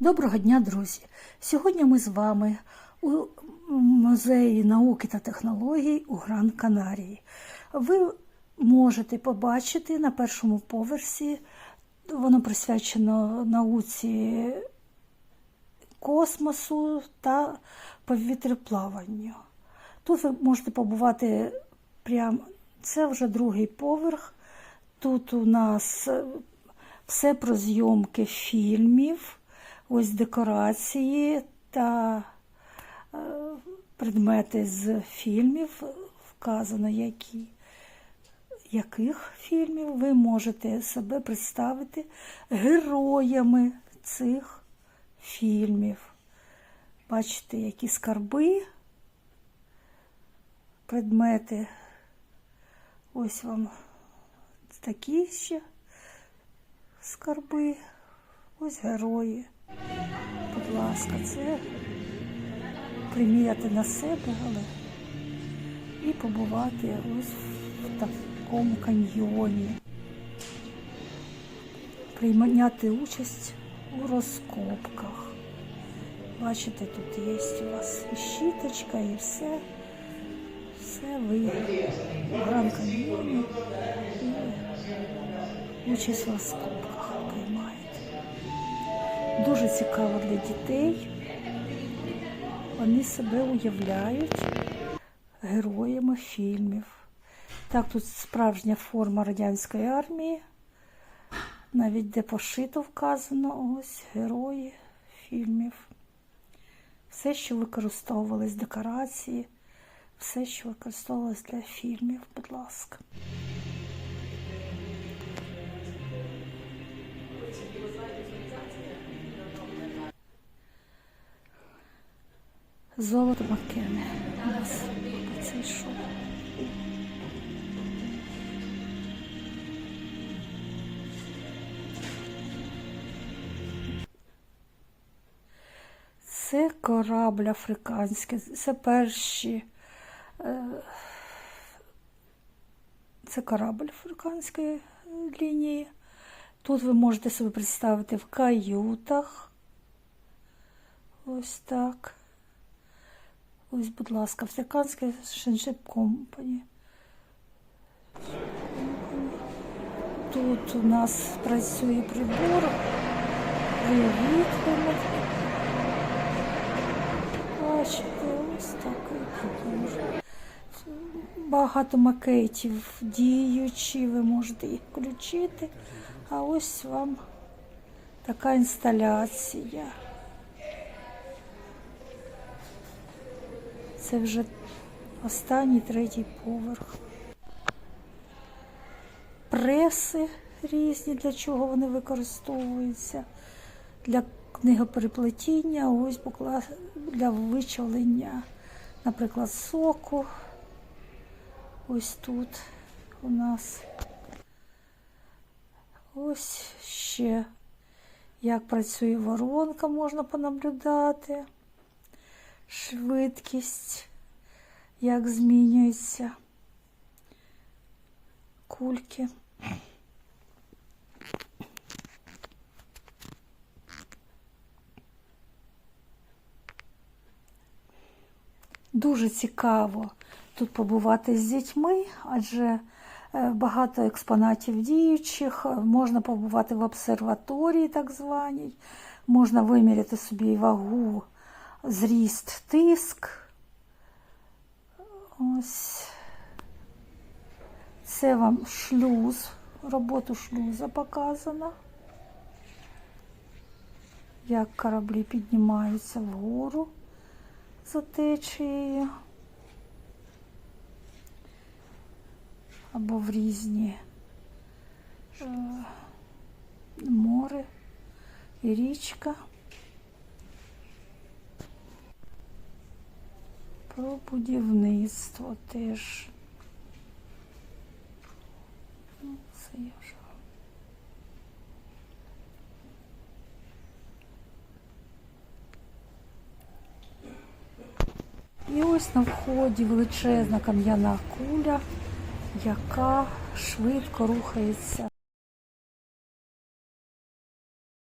Доброго дня, друзі! Сьогодні ми з вами у музеї науки та технологій у Гран Канарії. Ви можете побачити на першому поверсі, воно присвячено науці космосу та повітряплаванню. Тут ви можете побувати прямо, це вже другий поверх. Тут у нас все про зйомки фільмів, ось декорації та е, предмети з фільмів, вказано які. Яких фільмів ви можете себе представити героями цих фільмів? Бачите, які скарби, предмети. Ось вам такі ще скарби. Ось герої. Будь ласка, це приміряти на себе, але і побувати ось в такому каньйоні. Прийняти участь у розкопках. Бачите, тут є у вас і щіточка, і все. Все ви Гран Каньйоні і участь в розкопках. Дуже цікаво для дітей. Вони себе уявляють героями фільмів. Так, тут справжня форма радянської армії. Навіть де пошито вказано ось герої фільмів. Все, що використовувались декорації, все, що використовувалось для фільмів, будь ласка. Золото Маккене. У нас це що? Це корабль африканський, це перші. е, Це корабль африканської лінії. Тут ви можете собі представити в каютах. Ось так. Ось, будь ласка, Африканське Шеншип Компані. Тут у нас працює прибор. Привіт, бачите, ось такий прибор. Багато макетів діючі, ви можете їх включити. А ось вам така інсталяція. Це вже останній третій поверх. Преси різні, для чого вони використовуються. Для книгопереплетіння, ось букла для вичавлення, наприклад, соку. Ось тут у нас. Ось ще як працює воронка, можна понаблюдати швидкість, як змінюються кульки. Дуже цікаво тут побувати з дітьми, адже е, багато експонатів діючих, можна побувати в обсерваторії, так званій, можна виміряти собі вагу зріст, тиск. Ось це вам шлюз, роботу шлюза показано. Як кораблі піднімаються вгору за течією. Або в різні е, море і річка. Про будівництво теж. Ну, це я вже. І ось на вході величезна кам'яна куля, яка швидко рухається